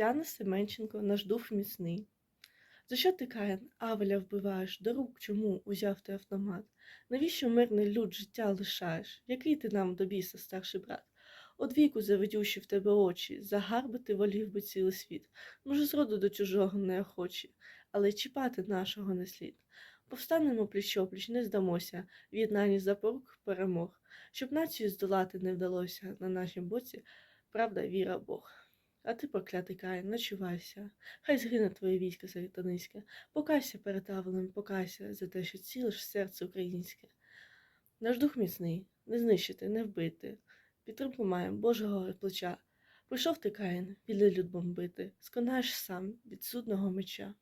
Тетяна Семенченко, наш дух міцний. За що ти Каїн, Авеля вбиваєш? До рук чому узяв ти автомат? Навіщо мирний люд життя лишаєш? Який ти нам до біса, старший брат? От віку в тебе очі, загарбити волів би цілий світ. Може, зроду до чужого неохочі, але чіпати нашого не слід. Повстанемо пліч-опліч, не здамося, в єднанні запорук перемог. Щоб націю здолати не вдалося на нашім боці, правда, віра Бог. А ти, проклятий Каїн, ночувайся. хай згине твоє військо сатаниське. покайся перед Авелем, покайся за те, що цілиш серце українське. Наш дух міцний, не знищити, не вбити. Підтримку маєм Божого плеча. Прийшов ти, Каїн, біля людбом бити, сконаєш сам від судного меча.